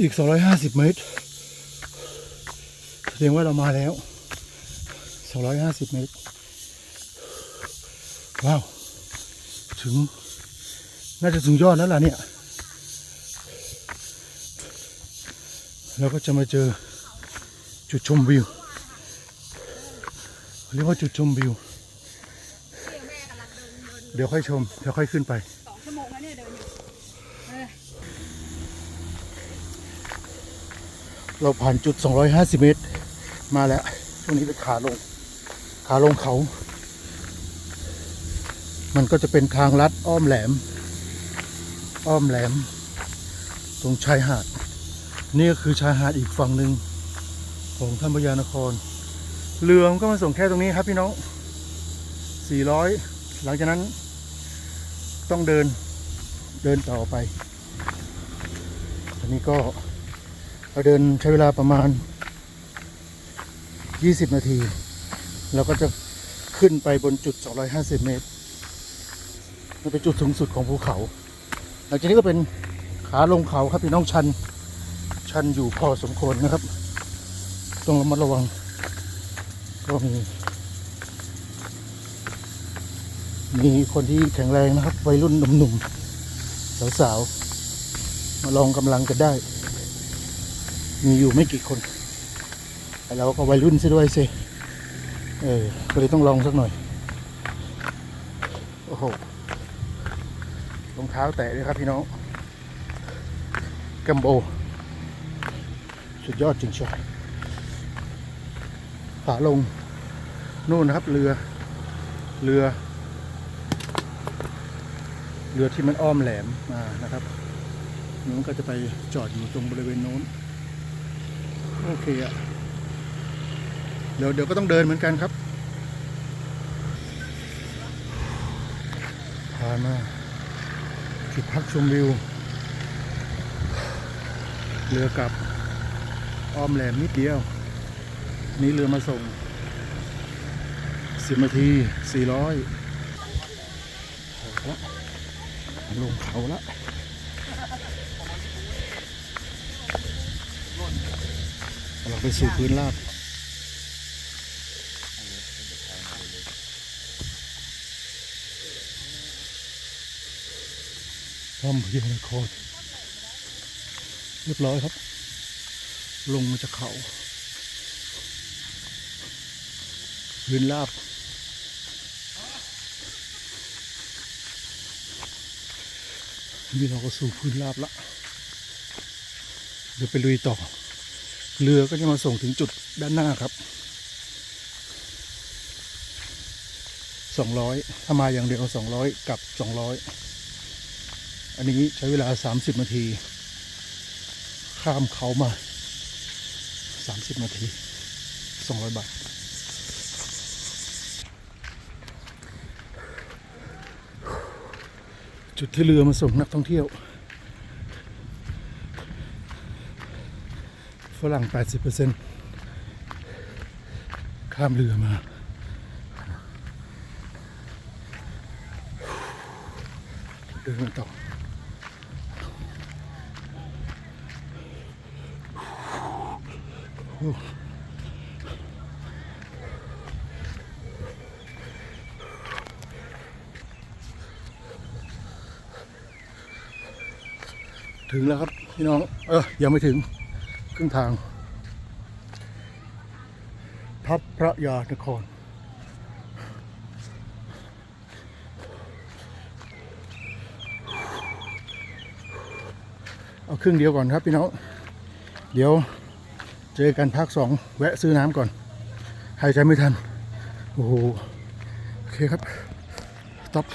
อีก 250 เมตร แสดงว่าเรามาแล้ว 250 เมตร ว้าว ถึง น่าจะถึงยอดแล้วล่ะเนี่ยแล้วก็จะมาเจอจุดชมวิว เรียกว่าจุดชมวิว เดี๋ยวค่อยชม เดี๋ยวค่อยขึ้นไป สองชั่วโมงแล้วเนี่ยเดินอยู่เออ เราผ่านจุด 250 เมตร มาแล้วช่วงนี้เป็นขาลง ขาลงเขา มันก็จะเป็นทางลัดอ้อมแหลม อ้อมแหลม ตรงชายหาด นี่ก็คือชายหาดอีกฝั่งหนึ่งของท่านพญานคร เรือมันก็มาส่งแค่ตรงนี้ครับพี่น้อง 400 หลังจากนั้น ต้องเดินเดินต่อไปอันนี้ก็ เราเดินใช้เวลาประมาณ 20 นาที เราก็จะขึ้นไปบนจุด 250 เมตรมันเป็นจุดสูงสุดของภูเขา หลังจากนี้ก็เป็นขาลงเขาครับพี่น้องชัน ชันอยู่พอสมควรนะครับ ต้องระมัดระวัง ก็มี มีคนที่แข็งแรงนะครับ วัยรุ่นหนุ่มๆสาวๆ มาลองกำลังกันได้ มีอยู่ไม่กี่คนแต่เราก็วัยรุ่นซะด้วยสิเออก็เลยต้องลองสักหน่อย โอ้โหรองเท้าแตะด้วยครับพี่น้องกัมโบ สุดยอดจริงใช่ขาลง นู่นนะครับเรือ เรือ เรือที่มันอ้อมแหลมมานะครับนู้นก็จะไปจอดอยู่ตรงบริเวณโน้น โอเคอะเดี๋ยวเดี๋ยวก็ต้องเดินเหมือนกันครับผ่านมาจุดพักชมวิว เรือกลับอ้อมแหลมนิดเดียว นี่เรือมาส่งสิบนาทีสี่ร้อยลงเขาละ เรา ไปสู่พื้นราบพร้อมเพียงนครเรียบร้อยครับ ลงมาจากเขา พื้นราบนี่เราก็สู่พื้นราบละ เดี๋ยวไปลุยต่อ เรือก็จะมาส่งถึงจุดด้านหน้าครับสองร้อยถ้ามาอย่างเดียวสองร้อยกับสองร้อยอันนี้ใช้เวลาสามสิบนาที ข้ามเขามาสามสิบนาทีสองร้อยบาทจุดที่เรือมาส่งนักท่องเที่ยว ฝรั่ง 80%ข้ามเรือมา เดินกันต่อถึงแล้วครับ พี่น้อง เออ ยังไม่ถึง ครึ่งทาง ทัพพระยานคร เอาครึ่งเดียวก่อนครับพี่น้อง เดี๋ยวเจอกันภาคสองแวะซื้อน้ำก่อน หายใจไม่ทัน โอ้โห โอเคครับต็อป